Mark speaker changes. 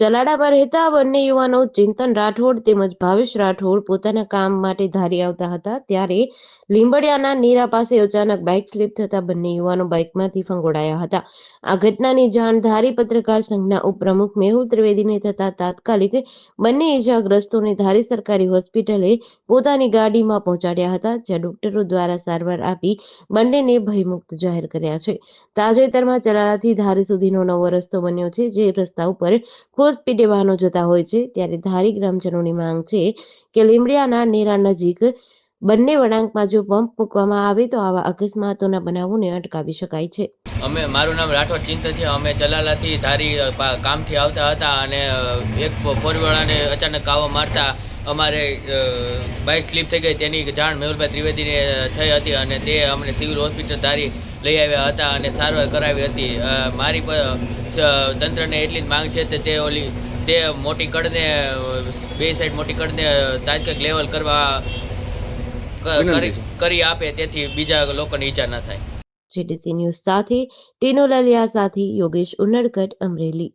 Speaker 1: ચલાડામાં રહેતા બંને યુવાનો ચિંતન રાઠોડ તેમજ ભાવેશ રાઠોડ પોતાના કામ માટે ધારી આવતા હતા. ત્યારે લીંબડિયાના નીરા પાસે અચાનક બાઇક સ્લીપ થતા બંને યુવાનો બાઇકમાંથી ફંગોળાયા હતા. આ ઘટનાની જાણ ધારી પત્રકાર સંઘના ઉપપ્રમુખ મેહુલ ત્રિવેદીને થતા તાત્કાલિક બંને ઇજાગ્રસ્તોને ધારી સરકારી હોસ્પિટલે પોતાની ગાડીમાં પહોંચાડ્યા હતા, જ્યાં ડોક્ટરો દ્વારા સારવાર આપી બંનેને ભયમુક્ત જાહેર કર્યા છે. તાજેતરમાં ચલાડાથી ધારી સુધીનો નવો રસ્તો બન્યો છે, જે રસ્તા ઉપર ખૂબ સ્પીડે વાહનો જતા હોય છે. ત્યારે ધારી ગ્રામજનોની માંગ છે કે લીમડિયાના નેરા નજીક બંને વળાંકમાં જો પંપ મૂકવામાં આવે તો આવા અકસ્માતોના બનાવોને અટકાવી શકાય છે.
Speaker 2: અમે, મારું નામ રાઠોડ ચિંત છે. અમે ચલાલાથી ધારી કામથી આવતા હતા અને એક ફોરવાળાને અચાનક કાવો મારતા અમારે બાઇક સ્લીપ થઈ ગઈ. તેની જાણ મેહુલભાઈ ત્રિવેદીને થઈ હતી અને તે અમને સિવિલ હોસ્પિટલ ધારી લઈ આવ્યા હતા અને સારવાર કરાવી હતી. મારી તંત્રને એટલી જ માંગ છે કે તે ઓલી તે મોટી કડને બે સાઈડ મોટી કડને તાત્કાલિક લેવલ કરવા કરી કરી આપે તેથી બીજા લોકોને ઈજા ન થાય.
Speaker 1: જીટીસી ન્યૂઝ સાથે ટીનો લલિયા સાથે યોગેશ ઉનડકટ અમરેલી.